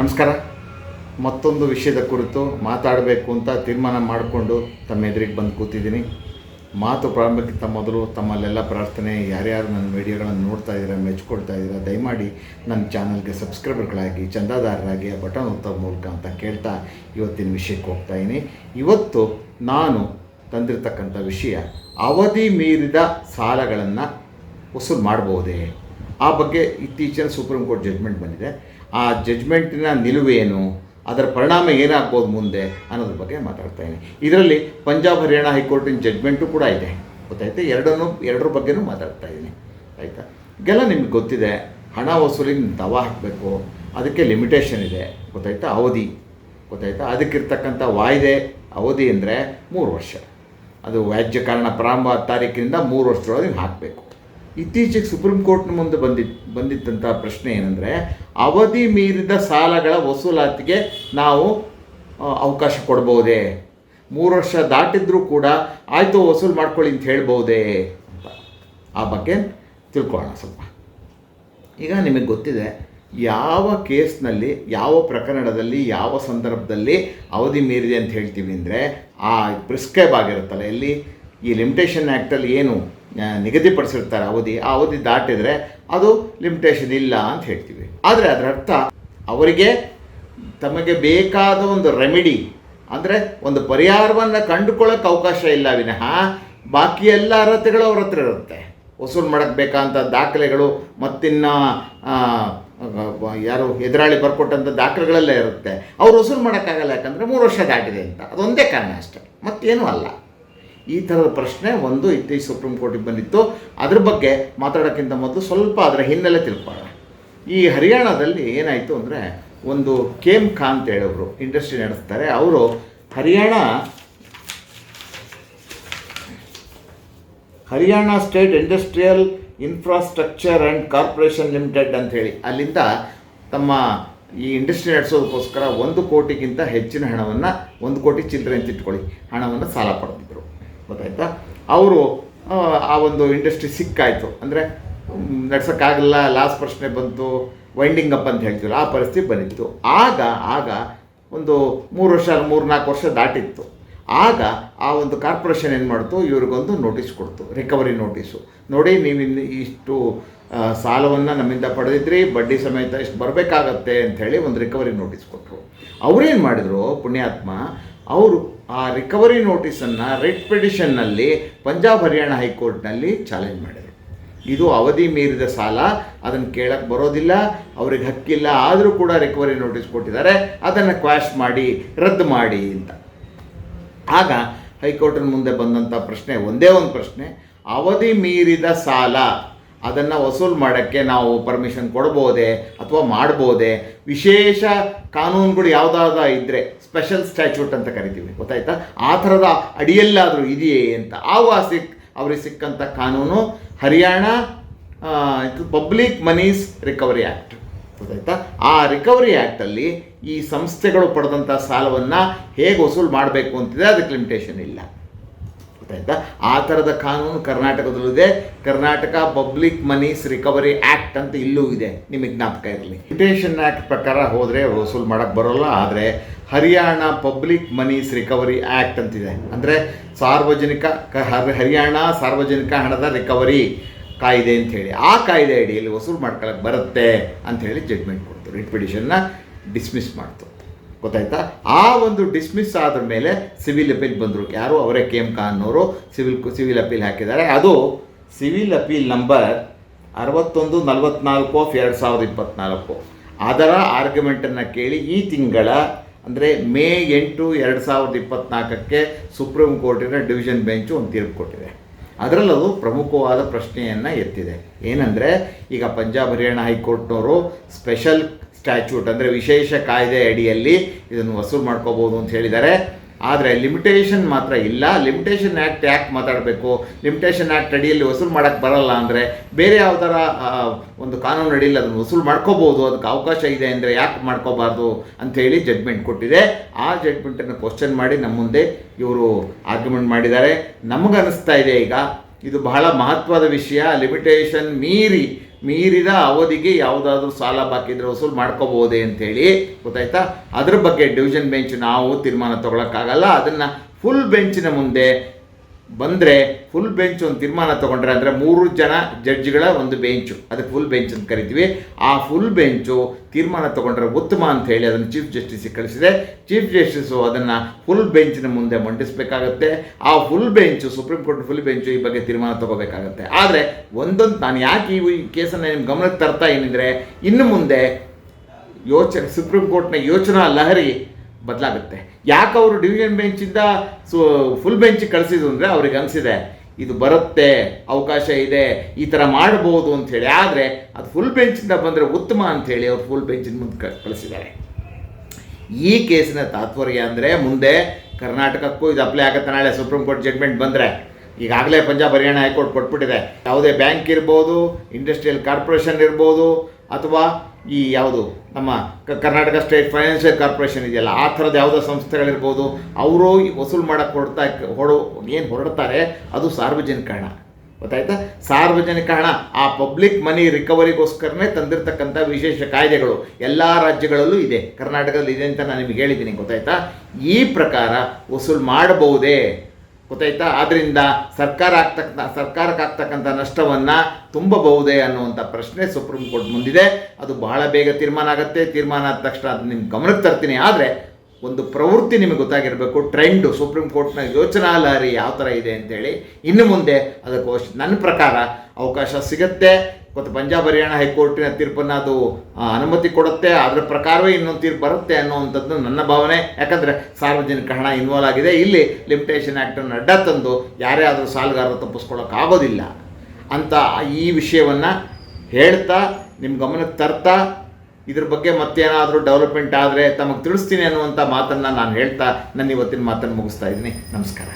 ನಮಸ್ಕಾರ. ಮತ್ತೊಂದು ವಿಷಯದ ಕುರಿತು ಮಾತಾಡಬೇಕು ಅಂತ ತೀರ್ಮಾನ ಮಾಡಿಕೊಂಡು ತಮ್ಮ ಎದುರಿಗೆ ಬಂದು ಕೂತಿದ್ದೀನಿ. ಮಾತು ಪ್ರಾರಂಭಕ್ಕಿಂತ ಮೊದಲು ತಮ್ಮಲ್ಲೆಲ್ಲ ಪ್ರಾರ್ಥನೆ, ಯಾರ್ಯಾರು ನನ್ನ ವಿಡಿಯೋಗಳನ್ನು ನೋಡ್ತಾ ಇದ್ದೀರಾ, ಮೆಚ್ಕೊಳ್ತಾ ಇದ್ದೀರಾ, ದಯಮಾಡಿ ನನ್ನ ಚಾನಲ್ಗೆ ಸಬ್ಸ್ಕ್ರೈಬರ್ಗಳಾಗಿ, ಚಂದಾದಾರರಾಗಿ, ಆ ಬಟನ್ ಒತ್ತ ಮೂಲಕ ಅಂತ ಕೇಳ್ತಾ ಇವತ್ತಿನ ವಿಷಯಕ್ಕೆ ಹೋಗ್ತಾ ಇದ್ದೀನಿ. ಇವತ್ತು ನಾನು ತಂದಿರತಕ್ಕಂಥ ವಿಷಯ, ಅವಧಿ ಮೀರಿದ ಸಾಲಗಳನ್ನು ವಸೂಲು ಮಾಡ್ಬೋದೇ? ಆ ಬಗ್ಗೆ ಇತ್ತೀಚಿನ ಸುಪ್ರೀಂ ಕೋರ್ಟ್ ಜಡ್ಜ್ಮೆಂಟ್ ಬಂದಿದೆ. ಆ ಜಜ್ಮೆಂಟಿನ ನಿಲುವೇನು? ಅದರ ಪರಿಣಾಮ ಏನಾಗ್ಬೋದು ಮುಂದೆ ಅನ್ನೋದ್ರ ಬಗ್ಗೆ ಮಾತಾಡ್ತಾ ಇದರಲ್ಲಿ ಪಂಜಾಬ್, ಹರಿಯಾಣ ಹೈಕೋರ್ಟಿನ ಜಜ್ಮೆಂಟು ಕೂಡ ಇದೆ. ಗೊತ್ತಾಯ್ತು? ಎರಡನ್ನೂ, ಎರಡರ ಬಗ್ಗೆನೂ ಮಾತಾಡ್ತಾ ಇದ್ದೀನಿ. ಆಯಿತಾ? ಇದೆಲ್ಲ ನಿಮ್ಗೆ ಗೊತ್ತಿದೆ. ಹಣ ವಸೂಲಿನ ದವ ಹಾಕಬೇಕು. ಅದಕ್ಕೆ ಲಿಮಿಟೇಷನ್ ಇದೆ. ಗೊತ್ತಾಯ್ತಾ? ಅವಧಿ. ಗೊತ್ತಾಯ್ತಾ? ಅದಕ್ಕಿರ್ತಕ್ಕಂಥ ವಾಯ್ದೆ ಅವಧಿ ಅಂದರೆ ಮೂರು ವರ್ಷ. ಅದು ವ್ಯಾಜ್ಯ ಕಾರಣ ಪ್ರಾರಂಭ ತಾರೀಕಿನಿಂದ ಮೂರು ವರ್ಷದೊಳಗೆ ಹಾಕಬೇಕು. ಇತ್ತೀಚೆಗೆ ಸುಪ್ರೀಂ ಕೋರ್ಟ್ನ ಮುಂದೆ ಬಂದಿತ್ತು ಬಂದಿದ್ದಂಥ ಪ್ರಶ್ನೆ ಏನಂದರೆ, ಅವಧಿ ಮೀರಿದ ಸಾಲಗಳ ವಸೂಲಾತಿಗೆ ನಾವು ಅವಕಾಶ ಕೊಡ್ಬೋದೇ ಮೂರು ವರ್ಷ ದಾಟಿದ್ರೂ ಕೂಡ ಆಯಿತು ವಸೂಲು ಮಾಡ್ಕೊಳ್ಳಿ ಅಂತ ಹೇಳ್ಬೋದೇ ಅಂತ. ಆ ಬಗ್ಗೆ ತಿಳ್ಕೊಳ್ಳೋಣ ಸ್ವಲ್ಪ. ಈಗ ನಿಮಗೆ ಗೊತ್ತಿದೆ, ಯಾವ ಕೇಸ್ನಲ್ಲಿ, ಯಾವ ಪ್ರಕರಣದಲ್ಲಿ, ಯಾವ ಸಂದರ್ಭದಲ್ಲಿ ಅವಧಿ ಮೀರಿದೆ ಅಂತ ಹೇಳ್ತೀವಿ ಅಂದರೆ, ಆ, ಪ್ರಿಸ್ಕ್ರೈಬ್ ಆಗಿರುತ್ತಲ್ಲ ಎಲ್ಲಿ? ಈ ಲಿಮಿಟೇಷನ್ ಆ್ಯಕ್ಟಲ್ಲಿ ಏನು ನಿಗದಿಪಡಿಸಿರ್ತಾರೆ ಅವಧಿ, ಆ ಅವಧಿ ದಾಟಿದರೆ ಅದು ಲಿಮಿಟೇಷನ್ ಇಲ್ಲ ಅಂತ ಹೇಳ್ತೀವಿ. ಆದರೆ ಅದರ ಅರ್ಥ, ಅವರಿಗೆ ತಮಗೆ ಬೇಕಾದ ಒಂದು ರೆಮಿಡಿ ಅಂದರೆ ಒಂದು ಪರಿಹಾರವನ್ನು ಕಂಡುಕೊಳ್ಳೋಕೆ ಅವಕಾಶ ಇಲ್ಲ ವಿನಃ, ಬಾಕಿ ಎಲ್ಲ ಅರ್ಹತೆಗಳು ಅವ್ರ ಹತ್ರ ಇರುತ್ತೆ. ವಸೂಲು ಮಾಡೋಕ್ಕೆ ಬೇಕಾದಂಥ ದಾಖಲೆಗಳು ಮತ್ತಿನ್ನ ಯಾರು ಎದುರಾಳಿ ಬರ್ಕೊಟ್ಟಂಥ ದಾಖಲೆಗಳೆಲ್ಲ ಇರುತ್ತೆ. ಅವ್ರು ವಸೂಲು ಮಾಡೋಕ್ಕಾಗಲ್ಲ ಯಾಕಂದರೆ ಮೂರು ವರ್ಷ ದಾಟಿದೆ ಅಂತ. ಅದೊಂದೇ ಕಾರಣ ಅಷ್ಟೇ, ಮತ್ತೇನೂ ಅಲ್ಲ. ಈ ಥರದ ಪ್ರಶ್ನೆ ಒಂದು ಇತ್ತೀಚೆ ಸುಪ್ರೀಂ ಕೋರ್ಟಿಗೆ ಬಂದಿತ್ತು. ಅದ್ರ ಬಗ್ಗೆ ಮಾತಾಡೋಕ್ಕಿಂತ ಮೊದಲು ಸ್ವಲ್ಪ ಅದರ ಹಿನ್ನೆಲೆ ತಿಳ್ಕೊಳ್ಳೋಣ. ಈ ಹರಿಯಾಣದಲ್ಲಿ ಏನಾಯಿತು ಅಂದರೆ ಒಂದು ಕೇಮ್ ಖಾನ್ ಅಂತ ಹೇಳೋರು ಇಂಡಸ್ಟ್ರಿ ನಡೆಸ್ತಾರೆ. ಅವರು Haryana Haryana state industrial infrastructure and corporation limited ಅಂತ ಹೇಳಿ. ಅಲ್ಲಿಂದ ತಮ್ಮ ಈ ಇಂಡಸ್ಟ್ರಿ ನಡೆಸೋದಕ್ಕೋಸ್ಕರ ಒಂದು ಕೋಟಿಗಿಂತ ಹೆಚ್ಚಿನ ಹಣವನ್ನು, ಒಂದು ಕೋಟಿ ಚಿಲ್ಲರೆ ಅಂತ ಇಟ್ಕೊಳ್ಳಿ, ಹಣವನ್ನು ಸಾಲ ಪಡೆದಿದ್ದರು ಗೊತ್ತಾಯ್ತಾ? ಅವರು, ಆ ಒಂದು ಇಂಡಸ್ಟ್ರಿ ಸಿಕ್ಕಾಯಿತು. ಅಂದರೆ ನಡ್ಸೋಕ್ಕಾಗಲ್ಲ ಲಾಸ್ಟ್ ಪ್ರಶ್ನೆ ಬಂತು ವೈಂಡಿಂಗ್ ಅಪ್ ಅಂತ ಹೇಳ್ತೀವಲ್ಲ, ಆ ಪರಿಸ್ಥಿತಿ ಬಂದಿತ್ತು. ಆಗ ಆಗ ಒಂದು ಮೂರು ವರ್ಷ ಮೂರು ನಾಲ್ಕು ವರ್ಷ ದಾಟಿತ್ತು. ಆಗ ಆ ಒಂದು ಕಾರ್ಪೊರೇಷನ್ ಏನು ಮಾಡ್ತು? ಇವ್ರಿಗೊಂದು ನೋಟಿಸ್ ಕೊಡ್ತು ರಿಕವರಿ ನೋಟಿಸು ನೋಡಿ, ನೀವು ಇನ್ನು ಇಷ್ಟು ಸಾಲವನ್ನು ನಮ್ಮಿಂದ ಪಡೆದಿದ್ರಿ, ಬಡ್ಡಿ ಸಮೇತ ಇಷ್ಟು ಬರಬೇಕಾಗತ್ತೆ ಅಂಥೇಳಿ ಒಂದು ರಿಕವರಿ ನೋಟಿಸ್ ಕೊಟ್ಟರು ಅವರೇನು ಮಾಡಿದರು, ಪುಣ್ಯಾತ್ಮ, ಅವರು ಆ ರಿಕವರಿ ನೋಟಿಸನ್ನು ರೆಡ್ ಪಿಟಿಷನ್ನಲ್ಲಿ ಪಂಜಾಬ್, ಹರಿಯಾಣ ಹೈಕೋರ್ಟ್ನಲ್ಲಿ ಚಾಲೆಂಜ್ ಮಾಡಿದರು. ಇದು ಅವಧಿ ಮೀರಿದ ಸಾಲ, ಅದನ್ನು ಕೇಳಕ್ಕೆ ಬರೋದಿಲ್ಲ, ಅವ್ರಿಗೆ ಹಕ್ಕಿಲ್ಲ, ಆದರೂ ಕೂಡ ರಿಕವರಿ ನೋಟಿಸ್ ಕೊಟ್ಟಿದ್ದಾರೆ, ಅದನ್ನು ಕ್ವಾಶ್ ಮಾಡಿ, ರದ್ದು ಮಾಡಿ ಅಂತ. ಆಗ ಹೈಕೋರ್ಟಿನ ಮುಂದೆ ಬಂದಂಥ ಪ್ರಶ್ನೆ, ಒಂದೇ ಒಂದು ಪ್ರಶ್ನೆ, ಅವಧಿ ಮೀರಿದ ಸಾಲ ಅದನ್ನು ವಸೂಲು ಮಾಡೋಕ್ಕೆ ನಾವು ಪರ್ಮಿಷನ್ ಕೊಡ್ಬೋದೇ ಅಥವಾ ಮಾಡ್ಬೋದೇ? ವಿಶೇಷ ಕಾನೂನುಗಳು ಯಾವುದಾದ ಇದ್ದರೆ ಸ್ಪೆಷಲ್ ಸ್ಟ್ಯಾಚ್ಯೂಟ್ ಅಂತ ಕರಿತೀವಿ, ಗೊತ್ತಾಯ್ತಾ? ಆ ಥರದ ಅಡಿಯಲ್ಲಾದರೂ ಇದೆಯೇ ಅಂತ. ಆವಾಗ ಸಿಕ್, ಅವ್ರಿಗೆ ಸಿಕ್ಕಂಥ ಕಾನೂನು Haryana public moneys recovery act ಗೊತ್ತಾಯ್ತಾ? ಆ ರಿಕವರಿ ಆ್ಯಕ್ಟಲ್ಲಿ ಈ ಸಂಸ್ಥೆಗಳು ಪಡೆದಂಥ ಸಾಲವನ್ನು ಹೇಗೆ ವಸೂಲು ಮಾಡಬೇಕು ಅಂತಿದೆ, ಅದಕ್ಕೆ ಲಿಮಿಟೇಷನ್ ಇಲ್ಲ. ಗೊತ್ತಾಯ್ತಾ ಆ ಥರದ ಕಾನೂನು ಕರ್ನಾಟಕದಲ್ಲಿದೆ. Karnataka public moneys recovery act ಅಂತ ಇಲ್ಲೂ ಇದೆ. ನಿಮಗೆ ಜ್ಞಾಪಕ ಇರಲಿ. ಇಟೇಷನ್ ಆ್ಯಕ್ಟ್ ಪ್ರಕಾರ ಹೋದರೆ ವಸೂಲ್ ಮಾಡೋಕ್ಕೆ ಬರೋಲ್ಲ, ಆದರೆ Haryana public moneys recovery act ಅಂತಿದೆ. ಅಂದರೆ ಸಾರ್ವಜನಿಕ ಹರಿಯಾಣ ಸಾರ್ವಜನಿಕ ಹಣದ ರಿಕವರಿ ಕಾಯ್ದೆ ಅಂತ ಹೇಳಿ. ಆ ಕಾಯ್ದೆ ಅಡಿಯಲ್ಲಿ ವಸೂಲು ಮಾಡ್ಕೊಳಕ್ಕೆ ಬರುತ್ತೆ ಅಂತ ಹೇಳಿ ಜಡ್ಮೆಂಟ್ ಕೊಡ್ತು ರಿಟ್ ಪಿಟಿಷನ್ನ ಡಿಸ್ಮಿಸ್ ಮಾಡ್ತು. ಗೊತ್ತಾಯ್ತಾ? ಆ ಒಂದು ಡಿಸ್ಮಿಸ್ ಆದ ಮೇಲೆ ಸಿವಿಲ್ ಅಪೀಲ್ ಬಂದರು. ಯಾರು? ಅವರೇ K M Khan civil civil appeal ಹಾಕಿದ್ದಾರೆ. ಅದು ಸಿವಿಲ್ ಅಪೀಲ್ ನಂಬರ್ ಅರವತ್ತೊಂದು, ನಲವತ್ನಾಲ್ಕು ಆಫ್ ಎರಡು ಸಾವಿರದ ಇಪ್ಪತ್ತ್ನಾಲ್ಕು ಅದರ ಆರ್ಗ್ಯುಮೆಂಟನ್ನು ಕೇಳಿ ಈ ತಿಂಗಳ, ಅಂದರೆ ಮೇ ಎಂಟು ಎರಡು ಸಾವಿರದ ಇಪ್ಪತ್ತ್ನಾಲ್ಕಕ್ಕೆ ಸುಪ್ರೀಂ ಕೋರ್ಟಿನ ಡಿವಿಷನ್ ಬೆಂಚು ಒಂದು ತೀರ್ಪು ಕೊಟ್ಟಿದೆ. ಅದರಲ್ಲದು ಪ್ರಮುಖವಾದ ಪ್ರಶ್ನೆಯನ್ನು ಎತ್ತಿದೆ. ಏನಂದರೆ, ಈಗ ಪಂಜಾಬ್ ಹರಿಯಾಣ ಹೈಕೋರ್ಟ್ನವರು ಸ್ಪೆಷಲ್ ಸ್ಟ್ಯಾಚ್ಯೂಟ್ ಅಂದರೆ ವಿಶೇಷ ಕಾಯ್ದೆ ಅಡಿಯಲ್ಲಿ ಇದನ್ನು ವಸೂಲು ಮಾಡ್ಕೋಬೋದು ಅಂತ ಹೇಳಿದ್ದಾರೆ. ಆದರೆ ಲಿಮಿಟೇಷನ್ ಮಾತ್ರ ಇಲ್ಲ. ಲಿಮಿಟೇಷನ್ ಆ್ಯಕ್ಟ್ ಯಾಕೆ ಮಾತಾಡಬೇಕು? ಲಿಮಿಟೇಷನ್ ಆ್ಯಕ್ಟ್ ಅಡಿಯಲ್ಲಿ ವಸೂಲು ಮಾಡೋಕ್ಕೆ ಬರಲ್ಲ ಅಂದರೆ ಬೇರೆ ಆ, ಒಂದು ಕಾನೂನು ಅಡಿಯಲ್ಲಿ ಅದನ್ನು ವಸೂಲು ಮಾಡ್ಕೋಬೋದು ಅದಕ್ಕೆ ಅವಕಾಶ ಇದೆ ಅಂದರೆ ಯಾಕೆ ಮಾಡ್ಕೋಬಾರ್ದು ಅಂಥೇಳಿ ಜಡ್ಮೆಂಟ್ ಕೊಟ್ಟಿದೆ. ಆ ಜಡ್ಮೆಂಟನ್ನು ಕ್ವಶನ್ ಮಾಡಿ ನಮ್ಮ ಮುಂದೆ ಇವರು ಆರ್ಗ್ಯುಮೆಂಟ್ ಮಾಡಿದ್ದಾರೆ. ನಮಗನ್ನಿಸ್ತಾ ಇದೆ ಈಗ ಇದು ಬಹಳ ಮಹತ್ವದ ವಿಷಯ. ಲಿಮಿಟೇಷನ್ ಮೀರಿ ಮೀರಿದ ಅವಧಿಗೆ ಯಾವುದಾದ್ರೂ ಸಾಲ ಬಾಕಿ ಇದ್ರೆ ವಸೂಲು ಮಾಡ್ಕೋಬಹುದೇ ಅಂತೇಳಿ ಗೊತ್ತಾಯ್ತಾ? ಅದ್ರ ಬಗ್ಗೆ ಡಿವಿಷನ್ ಬೆಂಚ್ ನಾವು ತೀರ್ಮಾನ ತಗೊಳಕ್ಕಾಗಲ್ಲ. ಅದನ್ನು ಫುಲ್ ಬೆಂಚಿನ ಮುಂದೆ ಬಂದರೆ ಫುಲ್ ಬೆಂಚ್ ಒಂದು ತೀರ್ಮಾನ ತೊಗೊಂಡ್ರೆ ಅಂದರೆ ಮೂರು ಜನ ಜಡ್ಜ್ಗಳ ಒಂದು ಬೆಂಚು ಅದಕ್ಕೆ ಫುಲ್ ಬೆಂಚ್ ಅಂತ ಕರಿತೀವಿ. ಆ ಫುಲ್ ಬೆಂಚು ತೀರ್ಮಾನ ತೊಗೊಂಡ್ರೆ ಉತ್ತಮ ಅಂತ ಹೇಳಿ ಅದನ್ನು ಚೀಫ್ ಜಸ್ಟಿಸಿಗೆ ಕಳಿಸಿದೆ. ಚೀಫ್ ಜಸ್ಟಿಸು ಅದನ್ನು ಫುಲ್ ಬೆಂಚಿನ ಮುಂದೆ ಮಂಡಿಸಬೇಕಾಗತ್ತೆ. ಆ full bench supreme court full bench ಈ ಬಗ್ಗೆ ತೀರ್ಮಾನ ತಗೋಬೇಕಾಗತ್ತೆ. ಆದರೆ ಒಂದೊಂದು ನಾನು ಯಾಕೆ ಈ ಕೇಸನ್ನು ನಿಮ್ಮ ಗಮನಕ್ಕೆ ತರ್ತಾ ಏನಿದ್ರೆ ಇನ್ನು ಮುಂದೆ ಯೋಚನೆ ಸುಪ್ರೀಂ ಕೋರ್ಟ್ನ ಯೋಚನಾ ಲಹರಿ ಬದಲಾಗುತ್ತೆ. ಯಾಕೆ ಅವರು ಡಿವಿಷನ್ ಬೆಂಚಿಂದ ಸೊ ಫುಲ್ ಬೆಂಚಿಗೆ ಕಳಿಸಿದ್ರು ಅಂದರೆ ಅವ್ರಿಗೆ ಅನಿಸಿದೆ, ಇದು ಬರುತ್ತೆ, ಅವಕಾಶ ಇದೆ, ಈ ಥರ ಮಾಡ್ಬೋದು ಅಂಥೇಳಿ ಆದರೆ ಅದು ಫುಲ್ ಬೆಂಚಿಂದ ಬಂದರೆ ಉತ್ತಮ ಅಂಥೇಳಿ ಅವ್ರು ಫುಲ್ ಬೆಂಚಿನ ಮುಂದೆ ಕಳಿಸಿದ್ದಾರೆ. ಈ ಕೇಸಿನ ತಾತ್ಪರ್ಯ ಅಂದರೆ ಮುಂದೆ ಕರ್ನಾಟಕಕ್ಕೂ ಇದು ಅಪ್ಲೈ ಆಗುತ್ತೆ ನಾಳೆ ಸುಪ್ರೀಂ ಕೋರ್ಟ್ ಜಡ್ಮೆಂಟ್ ಬಂದರೆ. ಈಗಾಗಲೇ ಪಂಜಾಬ್ ಹರಿಯಾಣ ಹೈಕೋರ್ಟ್ ಕೊಟ್ಬಿಟ್ಟಿದೆ. ಯಾವುದೇ ಬ್ಯಾಂಕ್ ಇರ್ಬೋದು ಇಂಡಸ್ಟ್ರಿಯಲ್ ಕಾರ್ಪೊರೇಷನ್ ಇರ್ಬೋದು, ಅಥವಾ ಈ ಯಾವುದು ನಮ್ಮ ಕರ್ನಾಟಕ ಸ್ಟೇಟ್ ಫೈನಾನ್ಷಿಯಲ್ ಕಾರ್ಪೊರೇಷನ್ ಇದೆಯಲ್ಲ, ಆ ಥರದ ಯಾವುದೋ ಸಂಸ್ಥೆಗಳಿರ್ಬೋದು, ಅವರು ವಸೂಲು ಮಾಡೋಕ್ಕೆ ಹೊರಡ್ತಾ ಹೊರಡು ಏನು ಹೊರಡ್ತಾರೆ, ಅದು ಸಾರ್ವಜನಿಕ ಹಣ ಗೊತ್ತಾಯ್ತಾ? ಸಾರ್ವಜನಿಕ ಹಣ ಆ ಪಬ್ಲಿಕ್ ಮನಿ ರಿಕವರಿಗೋಸ್ಕರನೇ ತಂದಿರತಕ್ಕಂಥ ವಿಶೇಷ ಕಾಯ್ದೆಗಳು ಎಲ್ಲ ರಾಜ್ಯಗಳಲ್ಲೂ ಇದೆ. ಕರ್ನಾಟಕದಲ್ಲಿ ಇದೆ ಅಂತ ನಾನು ನಿಮಗೆ ಹೇಳಿದ್ದೀನಿ, ಗೊತ್ತಾಯ್ತಾ? ಈ ಪ್ರಕಾರ ವಸೂಲು ಮಾಡಬಹುದೇ? ಗೊತ್ತಾಯ್ತಾ? ಆದ್ದರಿಂದ ಸರ್ಕಾರ ಆಗ್ತಕ್ಕ ಸರ್ಕಾರಕ್ಕೆ ಆಗ್ತಕ್ಕಂಥ ನಷ್ಟವನ್ನು ತುಂಬಬಹುದೇ ಅನ್ನುವಂಥ ಪ್ರಶ್ನೆ ಸುಪ್ರೀಂ ಕೋರ್ಟ್ ಮುಂದಿದೆ. ಅದು ಬಹಳ ಬೇಗ ತೀರ್ಮಾನ ಆಗುತ್ತೆ. ತೀರ್ಮಾನ ಆದ ತಕ್ಷಣ ಅದು ನಿಮ್ಮ ಗಮನಕ್ಕೆ ತರ್ತೀನಿ. ಆದರೆ ಒಂದು ಪ್ರವೃತ್ತಿ ನಿಮಗೆ ಗೊತ್ತಾಗಿರಬೇಕು. ಟ್ರೆಂಡು ಸುಪ್ರೀಂ ಕೋರ್ಟ್ನ ಯೋಚನಾ ಲಹರಿ ಯಾವ ಥರ ಇದೆ ಅಂತೇಳಿ. ಇನ್ನು ಮುಂದೆ ಅದಕ್ಕೆ ನನ್ನ ಪ್ರಕಾರ ಅವಕಾಶ ಸಿಗುತ್ತೆ. ಮತ್ತು ಪಂಜಾಬ್ ಹರಿಯಾಣ ಹೈಕೋರ್ಟಿನ ತೀರ್ಪನ್ನು ಅದು ಅನುಮತಿ ಕೊಡುತ್ತೆ, ಅದರ ಪ್ರಕಾರವೇ ಇನ್ನೊಂದು ತೀರ್ಪು ಬರುತ್ತೆ ಅನ್ನುವಂಥದ್ದು ನನ್ನ ಭಾವನೆ. ಯಾಕಂದರೆ ಸಾರ್ವಜನಿಕ ಹಣ ಇನ್ವಾಲ್ವ್ ಆಗಿದೆ. ಇಲ್ಲಿ ಲಿಮಿಟೇಷನ್ ಆ್ಯಕ್ಟನ್ನು ಅಡ್ಡ ತಂದು ಯಾರೇ ಆದರೂ ಸಾಲಗಾರರು ತಪ್ಪಿಸ್ಕೊಳ್ಳೋಕ್ಕಾಗೋದಿಲ್ಲ. ಅಂತ ಈ ವಿಷಯವನ್ನು ಹೇಳ್ತಾ ನಿಮ್ಮ ಗಮನಕ್ಕೆ ತರ್ತಾ, ಇದ್ರ ಬಗ್ಗೆ ಮತ್ತೇನಾದರೂ ಡೆವಲಪ್ಮೆಂಟ್ ಆದರೆ ತಮಗೆ ತಿಳಿಸ್ತೀನಿ ಅನ್ನುವಂಥ ಮಾತನ್ನು ನಾನು ಹೇಳ್ತಾ ನನ್ನ ಇವತ್ತಿನ ಮಾತನ್ನು ಮುಗಿಸ್ತಾ ಇದ್ದೀನಿ. ನಮಸ್ಕಾರ.